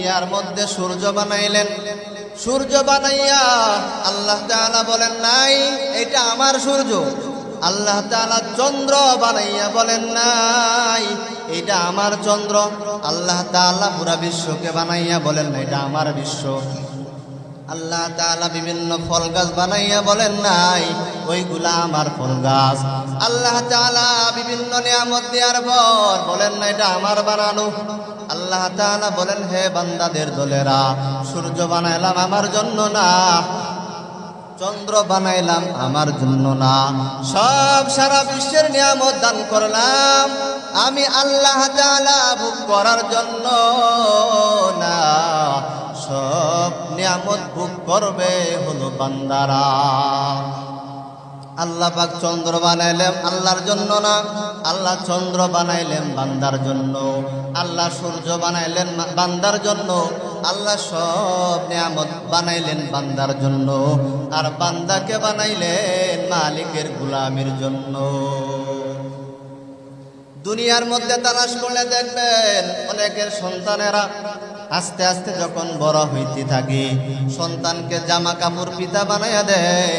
দুনিয়ার মধ্যে সূর্য বানাইলেন। সূর্য বানাইয়া আল্লাহ তাআলা বলেন, নাই, এটা আমার সূর্য। আল্লাহ তাআলা চন্দ্র বানাইয়া বলেন, নাই, এটা আমার চন্দ্র। আল্লাহ তাআলা পুরা বিশ্বকে বানাইয়া বলেন না এটা আমার বিশ্ব। আল্লাহ তাআলা বিভিন্ন ফল গাছ বানাইয়া বলেন, নাই ওইগুলা আমার ফল গাছ। আল্লাহ তাআলা বিভিন্ন নিয়ামত দেওয়ার পর বলেন না এটা আমার বানানো। আল্লাহ তাআলা বলেন, হে বান্দাদের দলেরা, সূর্য বানাইলাম আমার জন্য না, চন্দ্র বানাইলাম আমার জন্য না। সব সারা বিশ্বের নিয়ামত দান করলাম। আমি আল্লাহ ভোগ করার জন্য না। সব নিয়ামত ভোগ করবে হলো বান্দারা। আল্লাহ পাক চন্দ্র বানাইলেন আল্লাহর জন্য না, আল্লাহ চন্দ্র বানাইলেন বান্দার জন্য, আল্লাহ সূর্য বানাইলেন বান্দার জন্য, আল্লাহ সব নিয়ামত বানাইলেন বান্দার জন্য, আর বান্দাকে বানাইলেন মালিকের গুলামের জন্য। দুনিয়ার মধ্যে তালাশ করলে দেখবেন অনেকের সন্তানেরা আস্তে আস্তে যখন বড় হইতে থাকে, সন্তানকে জামা কাপড় পিতা বানাইয়া দেয়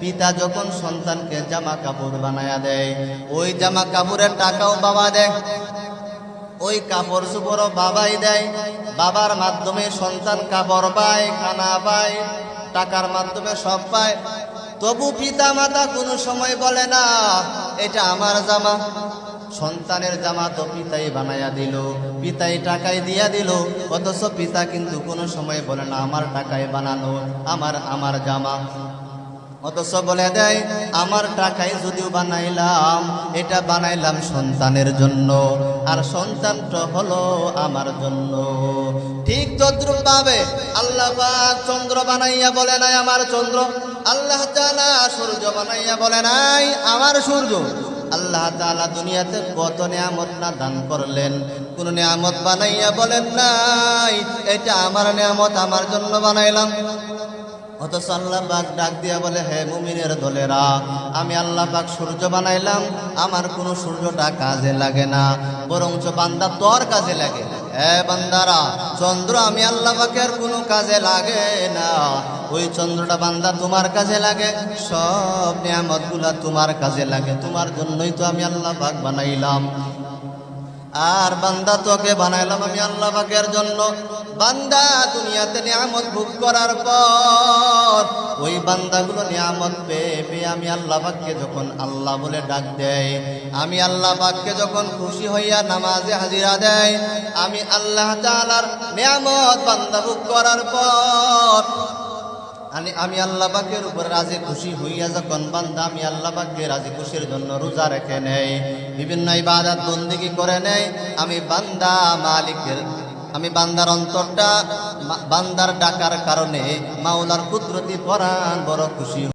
পিতা যখন সন্তানকে জামা কাপড় বানাইয়া দেয়, ওই জামা কাপড়ের টাকাও বাবা দেয়। ওই কাপড় চোপড়ও বাবাই দেয়। বাবার মাধ্যমে সন্তান কাপড় পায়, খানা পায়, টাকার মাধ্যমে সব পায়। তবু পিতা মাতা কোনো সময় বলে, না, এটা আমার জামা। সন্তানের জামা তো পিতাই বানাইয়া দিল, পিতাই টাকায় দিয়া দিল। অথচ পিতা কিন্তু কোনো সময় বলে, না, আমার টাকায় বানানো, আমার আমার জামা। অথচ বলে দেয়, আমার টাকায় যদিও বানাইলাম, এটা বানাইলাম সন্তানের জন্য। আর সন্তানটা হলো আমার জন্য। ঠিক তদ্রুপ ভাবে আল্লাহ চন্দ্র বানাইয়া বলে নাই আমার চন্দ্র। আল্লাহ তাআলা সূর্য বানাইয়া বলে নাই আমার সূর্য। আল্লাহ তাআলা দুনিয়াতে কত নিয়ামত না দান করলেন। কোন নিয়ামত বানাইয়া বলেন নাই, এটা আমার নিয়ামত, আমার জন্য বানাইলাম। অথচ আল্লাহ ডাক দিয়া বলে, হে মুমিনের দলেরা, আমি আল্লাহ সূর্য বানাইলাম। আমার কোনো সূর্যটা কাজে লাগে না, বরঞ্চ বান্দা তোর কাজে লাগে। হে বান্দারা, চন্দ্র আমি আল্লাহ পাকের কোনো কাজে লাগে না। ওই চন্দ্রটা বান্দা তোমার কাজে লাগে, সব নিয়ামতগুলা তোমার কাজে লাগে। তোমার জন্যই তো আমি আল্লাহ পাক বানাইলাম। আর বান্দা তোকে বানাইলাম আমি আল্লাহ পাকের জন্য। বান্দা, দুনিয়াতে নিয়ামত ভোগ করার পর ওই বান্দাগুলো নিয়ামত পেয়ে পেয়ে আমি আল্লাহ পাককে যখন আল্লাহ বলে ডাক দেয়, আমি আল্লাহ পাককে যখন খুশি হইয়া নামাজে হাজিরা দেয়, আমি আল্লাহ তাআলার নিয়ামত বান্দা ভোগ করার পর আমি আমি আল্লাহ পাকের উপর রাজি খুশি হইয়া যখন বান্দা আমি আল্লাহ পাককে রাজি খুশির জন্য রোজা রেখে নেই, বিভিন্ন ইবাদত বন্দিগি করে নেই, আমি বান্দা মালিকের, আমি বান্দার অন্তরটা বান্দার ডাকার কারণে মাওলার কুদরতি পরাণ বড় খুশি